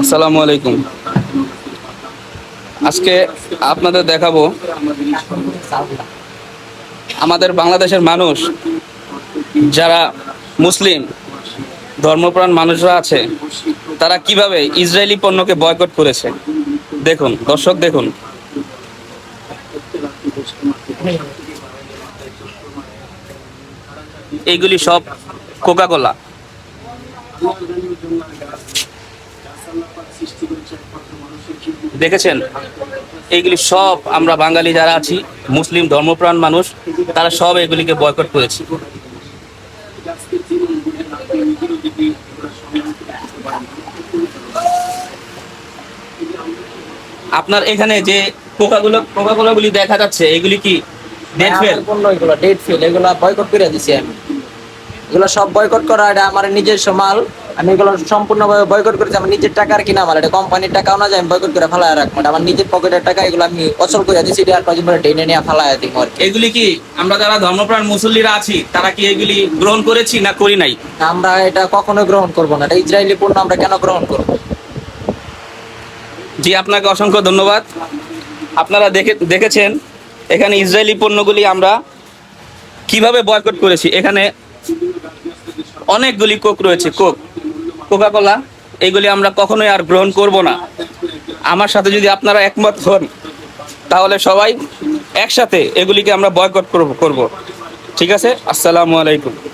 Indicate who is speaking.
Speaker 1: আসসালামু আলাইকুম। আজকে আপনাদের দেখাবো আমাদের বাংলাদেশের মানুষ যারা মুসলিম, ধর্মপ্রাণ মানুষরা আছে, তারা কীভাবে ইসরায়েলি পণ্যকে বয়কট করেছে? দেখুন, দর্শক দেখুন। এইগুলি সব কোকা কোলা দেখেছেন? এইগুলি সব আমরা বাঙালি যারা আছি, মুসলিম ধর্মপ্রাণ মানুষ, তারা সব এগুলিকে বয়কট করেছি। আপনার এখানে যে কোকাগুলো কোকাগুলোগুলি দেখা যাচ্ছে, এগুলি কি ডেট ফেল
Speaker 2: এগুলো ডেট ফেল এগুলো বয়কট করে দিছি আমি। এগুলো সব বয়কট করা এটা আমার নিজস্ব মাল। আমি এগুলো সম্পূর্ণভাবে বয়কট করেছি আমার নিজের টাকার কিনা মাল এটা কোম্পানির টাকাও না যে আমি বয়কট করে ফেলায় রাখব। আমার নিজের পকেটের টাকা এগুলো আমি অচল করে এটা আর কদিন পরে টেনে নিয়ে ফেলায় দিব আর
Speaker 1: এগুলি কি আমরা যারা ধর্মপ্রাণ মুসল্লিরা আছি তারা কি এগুলি গ্রহণ করেছি না করি নাই?
Speaker 2: আমরা এটা কখনো গ্রহণ করব না এটা ইসরায়েলি পণ্য আমরা কেন গ্রহণ করব?
Speaker 1: জি আপনাকে অসংখ্য ধন্যবাদ। আপনারা দেখে দেখেছেন এখানে ইসরায়েলি পণ্যগুলি আমরা কীভাবে বয়কট করেছি? এখানে অনেকগুলি কোক রয়েছে, কোক। কোকা কোলা এইগুলি আমরা কখনোই আর গ্রহণ করব না। আমার সাথে যদি আপনারা একমত হন, তাহলে সবাই একসাথে এগুলিকে আমরা বয়কট করব করব। ঠিক আছে? আসসালামু আলাইকুম।